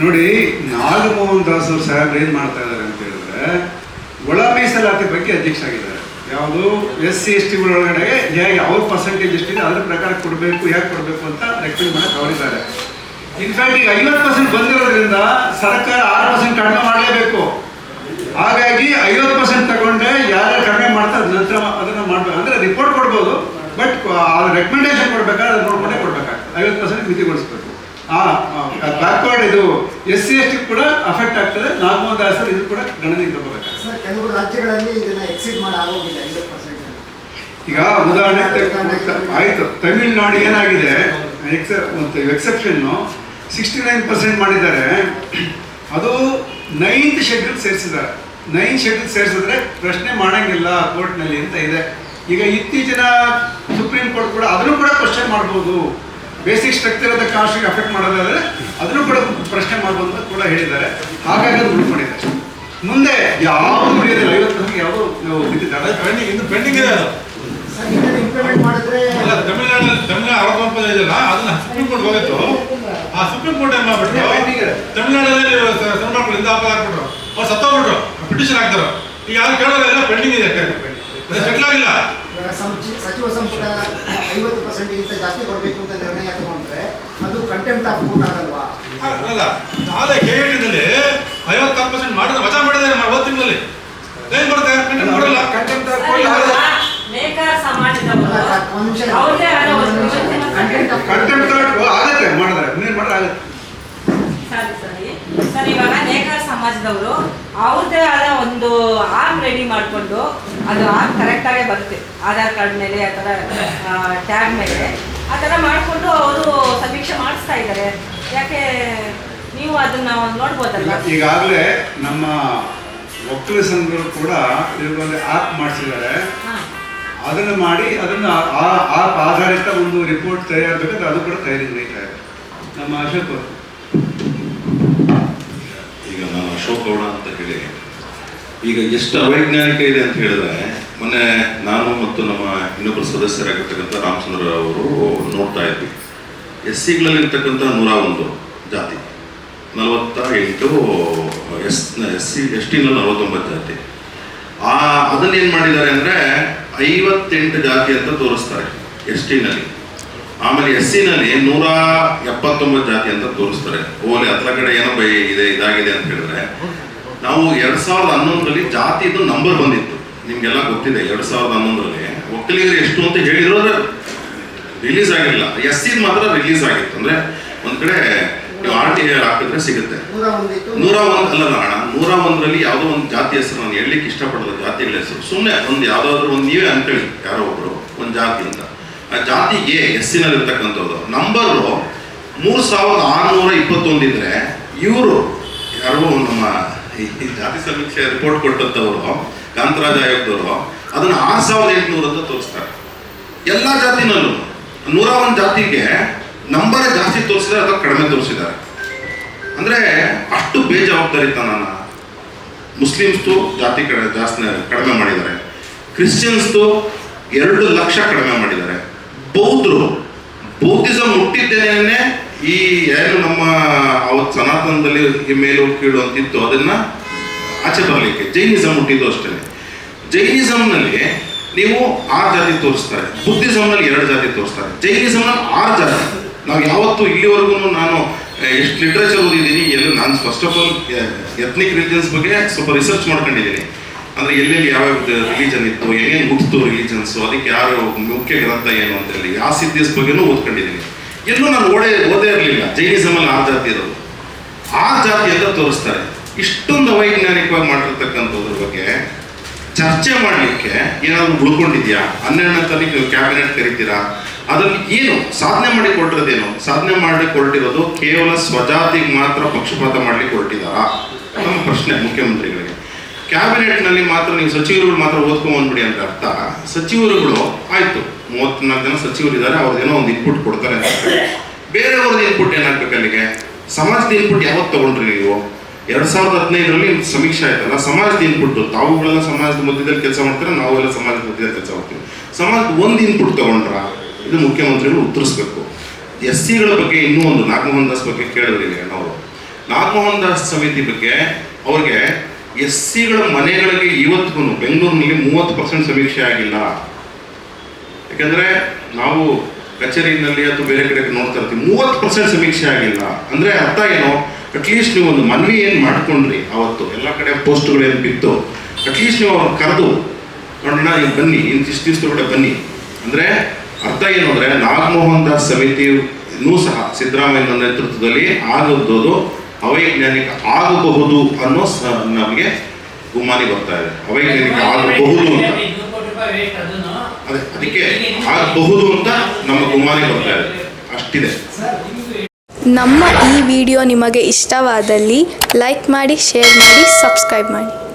ನೋಡಿ ನಾಗಮೋಹನ್ ದಾಸ್ ಅವ್ರ ಸಾಹೇಬ್ರು ಏನು ಮಾಡ್ತಾ ಇದ್ದಾರೆ ಅಂತ ಹೇಳಿದ್ರೆ, ಒಳ ಮೀಸಲಾತಿ ಬಗ್ಗೆ ಅಧ್ಯಕ್ಷ ಆಗಿದ್ದಾರೆ. ಯಾವುದು? ಎಸ್ ಸಿ ಎಸ್ ಟಿ ಒಳಗಡೆ ಹೇಗೆ ಅವ್ರ ಪರ್ಸೆಂಟೇಜ್ ಎಷ್ಟಿದೆ, ಅದ್ರ ಪ್ರಕಾರ ಕೊಡಬೇಕು ಹೇಗೆ ಕೊಡಬೇಕು ಅಂತ ರೆಕಮೆಂಡ್ ಮಾಡಕ್ಕೆ ಅವರಿದ್ದಾರೆ. ಇನ್ಫ್ಯಾಕ್ಟ್ ಈಗ ಐವತ್ತು ಪರ್ಸೆಂಟ್ ಬಂದಿರೋದ್ರಿಂದ ಸರ್ಕಾರ ಆರು ಪರ್ಸೆಂಟ್ ಕಡಿಮೆ ಮಾಡಲೇಬೇಕು. ಹಾಗಾಗಿ ಐವತ್ತು ಪರ್ಸೆಂಟ್ ತಗೊಂಡ್ರೆ ಯಾರು ಕಡಿಮೆ ಮಾಡ್ತಾರೆ ನಂತರ ಅದನ್ನ ಮಾಡ್ಬೇಕು. ಅಂದ್ರೆ ರಿಪೋರ್ಟ್ ಕೊಡ್ಬೋದು ಬಟ್ ಆ ರೆಕಮೆಂಡೇಶನ್ ಕೊಡ್ಬೇಕಾದ್ರೆ ಅದು ನೋಡ್ಕೊಂಡೇ ಕೊಡ್ಬೇಕಾಗ್ತದೆ. ಐವತ್ತು ಪರ್ಸೆಂಟ್ ಮಿತಿಗೊಳಿಸ್ಬೇಕು. ಆ ಬ್ಯಾಕ್ವರ್ಡ್ ಇದು ಎಸ್ ಸಿ ಎಸ್ ಟಿ ಕೂಡ ಅಫೆಕ್ಟ್ ಆಗ್ತದೆ. ನಾಗಮೋಹನ್ ದಾಸ್ ಇದು ಕೂಡ ಗಣನೆಗೆ ತಗೋಬೇಕಾಗ್ತದೆ ಸರ್ ಕೆಲವು ರಾಜ್ಯಗಳಲ್ಲಿ ಇದನ್ನ ಮಾಡಿ ಆಗೋಗಿಲ್ಲ ಐವತ್ತು ಪರ್ಸೆಂಟ್ ಈಗ ಉದಾಹರಣೆ ಆಯ್ತು. ತಮಿಳ್ನಾಡು ಏನಾಗಿದೆ? ಎಕ್ಸೆಪ್ಷನ್ ಸಿಕ್ಸ್ಟಿ ನೈನ್ ಪರ್ಸೆಂಟ್ ಮಾಡಿದ್ದಾರೆ. ಅದು ನೈನ್ ಶೆಡ್ಯೂಲ್ ಸೇರಿಸಿದ್ದಾರೆ. ನೈನ್ ಶೆಡ್ಯೂಲ್ ಸೇರಿಸಿದ್ರೆ ಪ್ರಶ್ನೆ ಮಾಡಂಗಿಲ್ಲ ಕೋರ್ಟ್ನಲ್ಲಿ ಅಂತ ಇದೆ. ಈಗ ಇತ್ತೀಚಿನ ಸುಪ್ರೀಂ ಕೋರ್ಟ್ ಕೂಡ ಅದನ್ನು ಕೂಡ ಕ್ವಶನ್ ಮಾಡ್ಬೋದು. ಬೇಸಿಕ್ ಸ್ಟ್ರಕ್ಚರ್ ಆದ ಕಾಸ್ಟ್ಗೆ ಅಫೆಕ್ಟ್ ಮಾಡೋದಾದ್ರೆ ಅದನ್ನು ಕೂಡ ಪ್ರಶ್ನೆ ಮಾಡ್ಬೋದು ಅಂತ ಕೂಡ ಹೇಳಿದ್ದಾರೆ. ಹಾಗಾಗಿ ಅದು ಉಳ್ಕೊಂಡಿದೆ ಮುಂದೆ ಯಾವ ಉಳಿಯೋದಿಲ್ಲ ಐವತ್ತು ಪರ್ಸೆಂಟ್ ಯಾವುದೋ ಬಿದ್ದಿದ್ದಾರೆ ಪೆಂಡಿಂಗ್ ಇನ್ನು ಪೆಂಡಿಂಗ್ ಇದೆ ಅದು. ಅಲ್ಲ ತಮಿಳ್ನಾಡು ತಮಿಳ್ನಾಡು ಅರವತ್ತೊಂಬತ್ತು ಇದೆಯಲ್ಲ ಅದನ್ನ ಸುಪ್ರೀಂ ಕೋರ್ಟ್ ಹೋಗಿತ್ತು. ಆ ಸುಪ್ರೀಂ ಕೋರ್ಟ್ ಏನ್ ಇದೆ. ತಮಿಳ್ನಾಡಲ್ಲಿ ಇಂದ ಆಪ ಹಾಕ್ಬಿಟ್ರು ಅವ್ರು ಸತ್ತೋಗ್ಬಿಟ್ರು. ಪಿಟಿಷನ್ ಹಾಕ್ತಾರೆ. ಈಗ ಯಾರು ಕೇಳೋಲ್ಲ ಎಲ್ಲ ಪೆಂಡಿಂಗ್ ಇದೆ. ಸೆಟ್ಲ್ ಆಗಿಲ್ಲ. ಸಚಿವ ಸಂಪುಟ ಐವತ್ತು ಪರ್ಸೆಂಟ್ಗಿಂತ ಜಾಸ್ತಿ ಕೊಡಬೇಕು ಅಂತ ನಿರ್ಣಯ ತಗೊಂಡ್ರೆ ಅದು ಕಂಟೆಂಟ್ ಆಫ್ ಕೋರ್ಟ್ ಆಗಲ್ವಾ? ಅಲ್ಲ ನಾಳೆ ನಲ್ಲಿ ಐವತ್ತಾರು ಪರ್ಸೆಂಟ್ ಮಾಡಿದ್ರೆ ವಜಾ ಮಾಡಿದ್ದಾರೆ ಅವತ್ತು ತಿಂಗಳಲ್ಲಿ. ಏನ್ ಬರುತ್ತೆ? ಪೆಂಡಿಂಗ್ ಕೊಡಲ್ಲ. ನೇಕಾರ ಸಮಾಜದವರು ಅಲ್ಲ, ಒಂದ್ ನಿಮಿಷ. ಕಂಟೆಂಟ್ ಆಫ್ ಕಂಟೆಂಟ್ ಆಗುತ್ತೆ ಮಾಡಿದ್ರೆ ಇನ್ನೇನು ಮಾಡಿದ್ರೆ ಆಗುತ್ತೆ. ಸರಿ ಸರಿ. ಸರ್ ಇವಾಗ ನೇಕಾರ ಸಮಾಜದವರು ಅವ್ರದ್ದೇ ಆದ ಒಂದು ಆಪ್ ರೆಡಿ ಮಾಡಿಕೊಂಡು ಅದು ಕರೆಕ್ಟಾಗೇ ಬರುತ್ತೆ. ಆಧಾರ್ ಕಾರ್ಡ್ ಮೇಲೆ ಆ ಥರ ಟ್ಯಾಗ್ ಮೇಲೆ. ಆ ಥರ ಮಾಡಿಕೊಂಡು ಅವರು ಸಮೀಕ್ಷೆ ಮಾಡಿಸ್ತಾ ಇದ್ದಾರೆ. ಯಾಕೆ ನೀವು ಅದನ್ನ ನೋಡ್ಬೋದಲ್ಲ ಈಗಾಗಲೇ ನಮ್ಮ ಒಕ್ಕಲ ಸಂಘಗಳು ಕೂಡ ಇದರಲ್ಲಿ ಆ್ಯಪ್ ಮಾಡಿಸಿದ್ದಾರೆ. ಹಾಂ. ಅದನ್ನು ಮಾಡಿ ಅದನ್ನು ಆ ಆಪ್ ಆಧಾರಿತ ಒಂದು ರಿಪೋರ್ಟ್ ತಯಾರಬೇಕಾದ್ರೆ ಅದು ಕೂಡ ತಯಾರಿ ನಡೀತಾ ಇದೆ. ನಮ್ಮ ಅಶೋಕ್ ಅವರು. ಈಗ ನಾನು ಅಶೋಕ್ ಗೌಡ ಅಂತ ಹೇಳಿ ಈಗ ಎಷ್ಟು ಅವೈಜ್ಞಾನಿಕ ಇದೆ ಅಂತ ಹೇಳಿದ್ರೆ ಮೊನ್ನೆ ನಾನು ಮತ್ತು ನಮ್ಮ ಇನ್ನೊಬ್ಬರು ಸದಸ್ಯರಾಗಿರ್ತಕ್ಕಂಥ ರಾಮಚಂದ್ರ ಅವರು ನೋಡ್ತಾ ಇದ್ವಿ. ಎಸ್ ಸಿಗಳಲ್ಲಿರ್ತಕ್ಕಂಥ ನೂರ ಒಂದು ಜಾತಿ ನಲವತ್ತ ಎಂಟು ಎಸ್ ಎಸ್ ಸಿ ಎಸ್ ಟಿನಲ್ಲಿ ನಲವತ್ತೊಂಬತ್ತು ಜಾತಿ. ಆ ಅದನ್ನೇನು ಮಾಡಿದ್ದಾರೆ ಅಂದರೆ ಐವತ್ತೆಂಟು ಜಾತಿ ಅಂತ ತೋರಿಸ್ತಾರೆ ಎಸ್ ಟಿನಲ್ಲಿ ಆಮೇಲೆ ಎಸ್ ಸಿನಲ್ಲಿ ನೂರ ಎಪ್ಪತ್ತೊಂಬತ್ತು ಜಾತಿ ಅಂತ ತೋರಿಸ್ತಾರೆ. ಓಲೆ ಹತ್ರ ಕಡೆ ಏನೋ ಬೈ ಇದೆ ಇದಾಗಿದೆ ಅಂತ ಹೇಳಿದ್ರೆ ನಾವು ಎರಡು ಸಾವಿರದ ಹನ್ನೊಂದರಲ್ಲಿ ಜಾತಿದು ನಂಬರ್ ಬಂದಿತ್ತು. ನಿಮ್ಗೆಲ್ಲ ಗೊತ್ತಿದೆ ಎರಡು ಸಾವಿರದ ಹನ್ನೊಂದರಲ್ಲಿ. ಒಕ್ಕಲಿಗರು ಎಷ್ಟು ಅಂತ ಹೇಳಿರೋದ್ರೆ ರಿಲೀಸ್ ಆಗಿರಲಿಲ್ಲ ಎಸ್ ಸಿದ್ ಮಾತ್ರ ರಿಲೀಸ್ ಆಗಿತ್ತು. ಅಂದ್ರೆ ಒಂದು ಕಡೆ ನೀವು ಆರ್ ಟಿ ಹಾಕಿದ್ರೆ ಸಿಗುತ್ತೆ. ನೂರ ಒಂದು ಅಲ್ಲ ಅಣ್ಣ ನೂರ ಒಂದರಲ್ಲಿ ಯಾವುದೋ ಒಂದು ಜಾತಿ ಹೆಸರು ನಾನು ಹೇಳಲಿಕ್ಕೆ ಇಷ್ಟಪಡೋದು ಜಾತಿಗಳ ಹೆಸರು. ಸುಮ್ಮನೆ ಒಂದು ಯಾವುದಾದ್ರೂ ಒಂದು ನೀವೇ ಅನ್ಕೊಳ್ಳಿ ಯಾರೋ ಒಬ್ಬರು ಒಂದು ಜಾತಿ ಅಂತ. ಆ ಜಾತಿಗೆ ಎಸ್ ಸಿನಲ್ಲಿರ್ತಕ್ಕಂಥದ್ದು ನಂಬರು ಮೂರು ಸಾವಿರದ ಆರುನೂರ ಇಪ್ಪತ್ತೊಂದಿದ್ರೆ ಇವರು ಯಾರೋ ನಮ್ಮ ಜಾತಿ ಸಮೀಕ್ಷೆ ರಿಪೋರ್ಟ್ ಕೊಟ್ಟಂಥವ್ರು ಕಾಂತರಾಜ್ ಆಯೋಗದವರು, ಅದನ್ನ ಆರು ಸಾವಿರದ ಎಂಟುನೂರು ಅಂತ ತೋರಿಸ್ತಾರೆ. ಎಲ್ಲ ಜಾತಿನಲ್ಲೂ. ನೂರ ಒಂದು ಜಾತಿಗೆ ನಂಬರ್ ಜಾಸ್ತಿ ತೋರಿಸಿದ್ರೆ ಅಥವಾ ಕಡಿಮೆ ತೋರಿಸಿದ್ದಾರೆ. ಅಂದ್ರೆ ಅಷ್ಟು ಬೇಜವಾಬ್ದಾರಿತನ ಮುಸ್ಲಿಮ್ಸ್ದು ಜಾತಿ ಕಡೆ ಜಾಸ್ತಿ ಕಡಿಮೆ ಮಾಡಿದ್ದಾರೆ. ಕ್ರಿಶ್ಚಿಯನ್ಸ್ದು ಎರಡು ಲಕ್ಷ ಕಡಿಮೆ ಮಾಡಿದ್ದಾರೆ. ಬೌದ್ಧರು ಬೌದ್ಧಿಸಮ್ ಹುಟ್ಟಿದ್ದೇನೆ ಈ ಏನು ನಮ್ಮ ಅವತ್ತು ಸನಾತನದಲ್ಲಿ ಈ ಮೇಲು ಕೀಳು ಅಂತಿತ್ತು ಅದನ್ನ ಆಚೆ ಬರಲಿಕ್ಕೆ. ಜೈನಿಸಮ್ ಹುಟ್ಟಿದ್ದು ಅಷ್ಟೇ. ಜೈನಿಸಮ್ನಲ್ಲಿ ನೀವು ಆರು ಜಾತಿ ತೋರಿಸ್ತಾರೆ. ಬುದ್ಧಿಸಮ್ನಲ್ಲಿ ಎರಡು ಜಾತಿ ತೋರಿಸ್ತಾರೆ. ಜೈನಿಸಮ್ನಲ್ಲಿ ಆರು ಜಾತಿ. ನಾವು ಯಾವತ್ತು ಇಲ್ಲಿವರೆಗೂ ನಾನು ಎಷ್ಟು ಲಿಟ್ರೇಚರ್ ಓದಿದ್ದೀನಿ, ಎಲ್ಲ ನಾನು first of all ethnic religions ಬಗ್ಗೆ ಸ್ವಲ್ಪ ರಿಸರ್ಚ್ ಮಾಡ್ಕೊಂಡಿದ್ದೀನಿ. ಅಂದರೆ ಎಲ್ಲೆಲ್ಲಿ ಯಾವ ರಿಲಿಜನ್ ಇತ್ತು ಏನೇನು ಹುಟ್ಟಿತು ರಿಲಿಜನ್ಸು ಅದಕ್ಕೆ ಯಾರು ಮುಖ್ಯ ಗ್ರಂಥ ಏನು ಅಂತ ಹೇಳಿ, ಆ ಸಿದ್ಧಿಸ್ ಬಗ್ಗೆನೂ ಓದ್ಕೊಂಡಿದ್ದೀನಿ. ಎಲ್ಲೂ ನಾನು ಓಡೇ ಓದೇ ಇರಲಿಲ್ಲ. ಜೈನಿಸಮಲ್ಲಿ ಆ ಜಾತಿ ಇರೋದು. ಆ ಜಾತಿ ಅಂತ ತೋರಿಸ್ತಾರೆ. ಇಷ್ಟೊಂದು ಅವೈಜ್ಞಾನಿಕವಾಗಿ ಮಾಡಿರ್ತಕ್ಕಂಥದ್ರ ಬಗ್ಗೆ ಚರ್ಚೆ ಮಾಡಲಿಕ್ಕೆ ಏನಾದರೂ ಉಳ್ಕೊಂಡಿದ್ಯಾ? ಹನ್ನೆರಡನೇ ತಾರೀಕು ಕ್ಯಾಬಿನೆಟ್ ಕರಿತೀರಾ? ಅದರಲ್ಲಿ ಏನು ಸಾಧನೆ ಮಾಡಿ ಕೊಟ್ಟಿರೋದೇನು? ಸಾಧನೆ ಮಾಡ್ಲಿಕ್ಕೆ ಕೇವಲ ಸ್ವಜಾತಿಗೆ ಮಾತ್ರ ಪಕ್ಷಪಾತ ಮಾಡಲಿಕ್ಕೆ ಹೊರಟಿದಾರಾ? ನಮ್ಮ ಪ್ರಶ್ನೆ ಮುಖ್ಯಮಂತ್ರಿಗಳಿಗೆ. ಕ್ಯಾಬಿನೆಟ್ನಲ್ಲಿ ಮಾತ್ರ ನೀವು ಸಚಿವರುಗಳು ಮಾತ್ರ ಓದ್ಕೊಂಬಂದ್ಬಿಡಿ ಅಂತ ಅರ್ಥ. ಸಚಿವರುಗಳು, ಆಯ್ತು ಮೂವತ್ನಾಲ್ಕು ಜನ ಸಚಿವರು ಇದ್ದಾರೆ ಅವ್ರದ್ದೇನೋ ಒಂದು ಇನ್ಪುಟ್ ಕೊಡ್ತಾರೆ ಅಂತ ಬೇರೆಯವ್ರದ್ದು ಇನ್ಪುಟ್ ಏನಾಗ್ಬೇಕು ಅಲ್ಲಿಗೆ? ಸಮಾಜದ ಇನ್ಪುಟ್ ಯಾವತ್ತು ತಗೊಂಡ್ರಿ ನೀವು? ಎರಡು ಸಾವಿರದ ಹದಿನೈದರಲ್ಲಿ ಸಮೀಕ್ಷೆ ಆಯ್ತಲ್ಲ, ಸಮಾಜದ ಇನ್ಪುಟ್ ತಾವುಗಳೆಲ್ಲ ಸಮಾಜದ ಮಧ್ಯದಲ್ಲಿ ಕೆಲಸ ಮಾಡ್ತಾರೆ, ನಾವೆಲ್ಲ ಸಮಾಜದ ಮಧ್ಯದಲ್ಲಿ ಕೆಲಸ ಮಾಡ್ತೀವಿ. ಸಮಾಜದ ಒಂದು ಇನ್ಪುಟ್ ತಗೊಂಡ್ರ, ಇದು ಮುಖ್ಯಮಂತ್ರಿಗಳು ಉತ್ತರಿಸ್ಬೇಕು. ಎಸ್ ಸಿಗಳ ಬಗ್ಗೆ ಇನ್ನೂ ಒಂದು ನಾಗಮೋಹನ್ ದಾಸ್ ಬಗ್ಗೆ ಕೇಳಿದ್ರಿ ನಾವು. ನಾಗಮೋಹನ್ ದಾಸ್ ಸಮಿತಿ ಬಗ್ಗೆ ಅವ್ರಿಗೆ ಎಸ್ ಸಿಗಳ ಮನೆಗಳಿಗೆ ಇವತ್ತಿಗೂ ಬೆಂಗಳೂರಿನಲ್ಲಿ ಮೂವತ್ತು ಪರ್ಸೆಂಟ್ ಸಮೀಕ್ಷೆ ಆಗಿಲ್ಲ. ಯಾಕಂದ್ರೆ ನಾವು ಕಚೇರಿನಲ್ಲಿ ಅಥವಾ ಬೇರೆ ಕಡೆ ನೋಡ್ತಾ ಇರ್ತೀವಿ, ಮೂವತ್ತು ಪರ್ಸೆಂಟ್ ಸಮೀಕ್ಷೆ ಆಗಿಲ್ಲ. ಅಂದ್ರೆ ಅರ್ಥ ಏನು? ಅಟ್ಲೀಸ್ಟ್ ನೀವು ಒಂದು ಮನವಿ ಏನು ಮಾಡ್ಕೊಂಡ್ರಿ ಅವತ್ತು? ಎಲ್ಲ ಕಡೆ ಪೋಸ್ಟ್ಗಳು ಏನು ಬಿತ್ತು? ಅಟ್ಲೀಸ್ಟ್ ನೀವು ಅವ್ರು ಕರೆದು, ನೋಡೋಣ ಈಗ ಬನ್ನಿ ಇಂತಿಷ್ಟು ದಿವಸದೊಳಗಡೆ ಬನ್ನಿ. ಅಂದ್ರೆ ಅರ್ಥ ಏನು ಅಂದ್ರೆ ನಾಗಮೋಹನ್ ದಾಸ್ ಸಮಿತಿಯೂ ಸಹ ಸಿದ್ದರಾಮಯ್ಯನ ನೇತೃತ್ವದಲ್ಲಿ ಆಗುವುದು ಅವೈಜ್ಞಾನಿಕ ಆಗಬಹುದು ಅನ್ನೋ ನಮಗೆ ಗುಮಾನಿ ಬರ್ತಾ ಇದೆ. ಅವೈಜ್ಞಾನಿಕ ಆಗಬಹುದು ಅಂತ. ಅದೇ, ಅದಕ್ಕೆ ಆಗಬಹುದು ಅಂತ ನಮ್ಮ ಗುಮಾನಿ ಬರ್ತಾ ಇದೆ. ಅಷ್ಟಿದೆ. ನಮ್ಮ ಈ ವಿಡಿಯೋ ನಿಮಗೆ ಇಷ್ಟವಾದಲ್ಲಿ ಲೈಕ್ ಮಾಡಿ, ಶೇರ್ ಮಾಡಿ, ಸಬ್ಸ್ಕ್ರೈಬ್ ಮಾಡಿ.